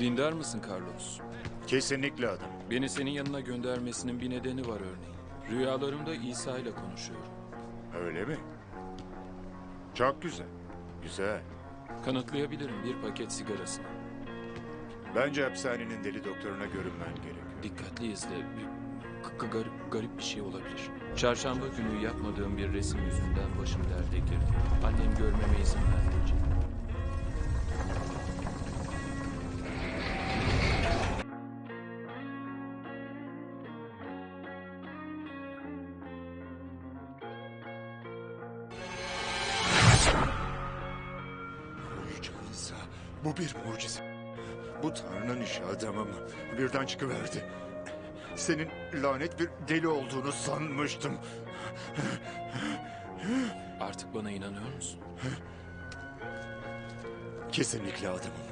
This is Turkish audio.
Dindar mısın Carlos? Kesinlikle adam. Beni senin yanına göndermesinin bir nedeni var örneğin. Rüyalarımda İsa ile konuşuyorum. Öyle mi? Çok güzel. Güzel. Kanıtlayabilirim bir paket sigarasına. Bence hapishanenin deli doktoruna görünmen gerekiyor. Dikkatli izle. Bir, garip, garip bir şey olabilir. Çarşamba günü yapmadığım bir resim yüzünden başım derde girdi. Annem görmeme izin vermeyecek. Canınıza. Bu bir mucize. Bu Tanrı'nın işi adamım. Birden çıkıverdi. Senin lanet bir deli olduğunu sanmıştım. Artık bana inanıyor musun? Kesinlikle adamım.